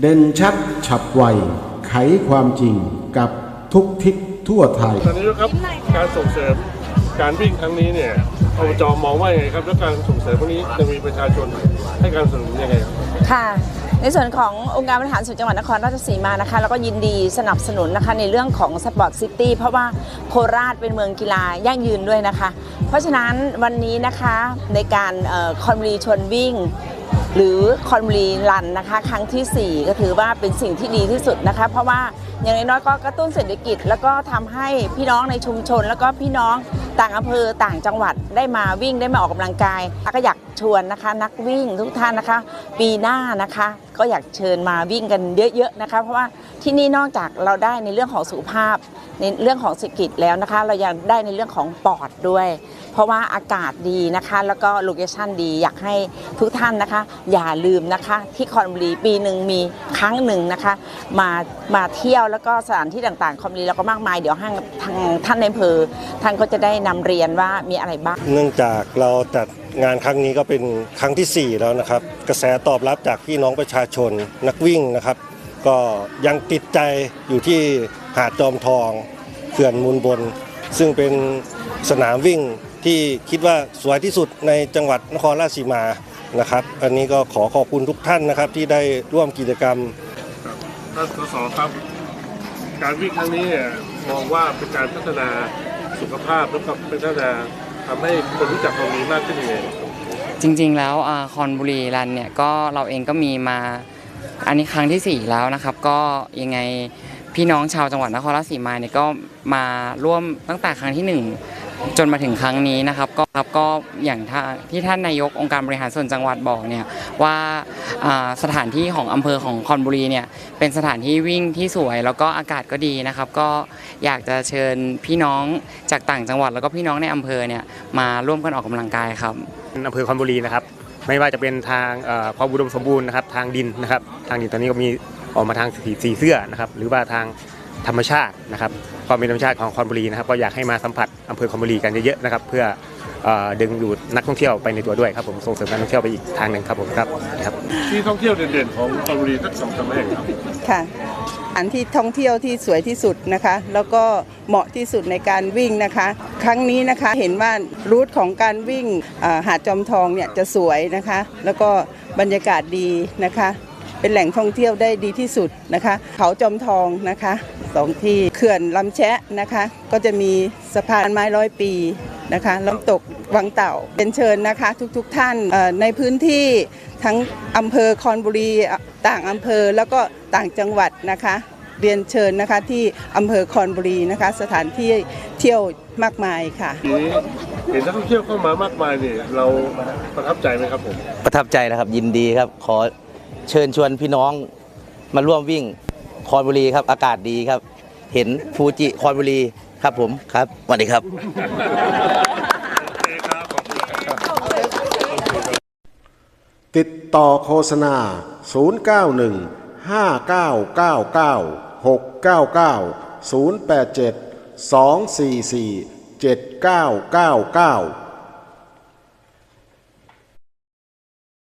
เด่นชัดฉับไว ไขความจริงกับทุกทิศทั่วไทย ตอนนี้ครับการส่งเสริมการวิ่งครั้งนี้เนี่ยอบจมองว่ายังไงครับ แล้วการส่งเสริมพวกนี้จะมีประชาชนให้การสนับสนุนยังไงครับ ค่ะ ในส่วนขององค์การบริหารส่วนจังหวัดนครราชสีมานะคะ แล้วก็ยินดีสนับสนุนนะคะในเรื่องของสปอร์ตซิตี้เพราะว่าโคราชเป็นเมืองกีฬายั่งยืนด้วยนะคะ เพราะฉะนั้นวันนี้นะคะในการคอนบุรีชวนวิ่ง หรือคอนบุรีรันนะคะครั้งทีสี่ 4 ก็ถือว่าเป็นสิ่งที่ดีที่สุดนะคะ เพราะว่าอย่างน้อยก็กระตุ้นเศรษฐกิจ แล้วก็ทำให้พี่น้องในชุมชน แล้วก็พี่น้องต่างอำเภอต่างจังหวัดได้มาวิ่งได้มาออกกำลังกายก็อยากชวนนะคะ นักวิ่งทุกท่านนะคะ ปีหน้านะคะ ก็อยากเชิญมาวิ่งกันเยอะๆนะคะ เพราะว่าที่นี่นอกจากเราได้ในเรื่องของสุขภาพ ในเรื่องของเศรษฐกิจแล้วนะคะ เรายังได้ในเรื่องของปอดด้วย เพราะว่าอากาศดีนะคะ แล้วก็โลเคชั่นดีอยากให้ทุกท่านนะคะ อย่าลืมนะคะ ที่คอนบุรีปีหนึ่งมีครั้งหนึ่งนะคะ มามาเที่ยวแล้วก็สถานที่ต่างๆคอนบุรีแล้วก็มากมายเดี๋ยวห้างทางท่านในอำเภอท่านก็จะได้นำเรียนว่ามีอะไรบ้าง เนื่องจากเราจัดงานครั้งนี้ก็เป็นครั้งทีสี่ 4 แล้วนะครับ กระแสตอบรับจากพี่น้องประชาชนนักวิ่งนะครับ ก็ยังติดใจอยู่ที่หาดจอมทองเขื่อนมูลบน ซึ่งเป็นสนามวิ่ง ที่คิดว่าสวยที่สุดในจังหวัดนครราชสีมานะครับ อันนี้ก็ขอขอบคุณทุกท่านนะครับที่ได้ร่วมกิจกรรมท่านสสครับ การวิ่งครั้งนี้เนี่ยมองว่าเป็นการพัฒนาสุขภาพแล้วก็เป็นพัฒนาทำให้คนรู้จักความดีมากขึ้นยังไงจริงๆแล้วอาคอนบุรีรันเนี่ยก็เราเองก็มีมาอันนี้ครั้งที่ 4 แล้วนะครับ ก็ยังไงพี่น้องชาวจังหวัดนครราชสีมาเนี่ยก็มาร่วมตั้งแต่ครั้งที่ 1 จนมาถึงครั้งนี้นะครับก็ครับก็อย่างที่ท่านนายกองค์การบริหารส่วนจังหวัดบอกเนี่ยว่าสถานที่ของอำเภอของคอนบุรีเนี่ยเป็นสถานที่วิ่งที่สวยแล้วก็อากาศก็ดีนะครับ ก็อยากจะเชิญพี่น้องจากต่างจังหวัด แล้วก็พี่น้องในอำเภอเนี่ยมาร่วมกันออกกำลังกายครับอำเภอคอนบุรีนะครับไม่ว่าจะเป็นทางพ่อความอุดมสมบูรณ์นะครับทางดินนะครับ ทางดินตอนนี้ก็มีออกมาทางสีเสื้อนะครับหรือว่าทาง ธรรมชาตินะครับความเป็นธรรมชาติของคอนบุรีนะครับก็อยากให้มาสัมผัสอำเภอคอนบุรีกันเยอะๆนะครับเพื่อเอ่อดึงดูดนักท่องเที่ยวไปในตัวด้วยครับผมส่งเสริมการท่องเที่ยวไปอีกทางหนึ่งครับผมครับครับที่ท่องเที่ยวเด่นๆของคอนบุรีสักสองสามแห่งครับค่ะอันที่ท่องเที่ยวที่สวยที่สุดนะคะ แล้วก็เหมาะที่สุดในการวิ่งนะคะ ครั้งนี้นะคะเห็นว่ารูทของการวิ่งอ่าหาดจอมทองเนี่ยจะสวยนะคะ แล้วก็บรรยากาศดีนะคะ เป็นแหล่งท่องเที่ยวได้ดีที่สุดนะคะ เขาจอมทองนะคะสองที่เขื่อนลำแชะนะคะ ก็จะมีสะพานไม้ร้อยปีนะคะน้ำตกวังเต่าเป็นเชิญนะคะทุกๆทท่านเอ่อในพื้นที่ทั้งอำเภอคอนบุรีอะต่างอำเภอแล้วก็ต่างจังหวัดนะคะ เรียนเชิญนะคะที่อำเภอคอนบุรีนะคะ สถานที่เที่ยวมากมายค่ะทีนี้เห็นนักท่องเที่ยวเข้ามามากมายเนี่ยเราประทับใจไหมครับผมประทับใจนะครับยินดีครับขอ เชิญชวนพี่น้องมาร่วมวิ่งคอนบุรีครับ อากาศดีครับ เห็นฟูจิคอนบุรีครับผมครับสวัสดีครับ ติดต่อโฆษณา 091 5999 699 087 244 7999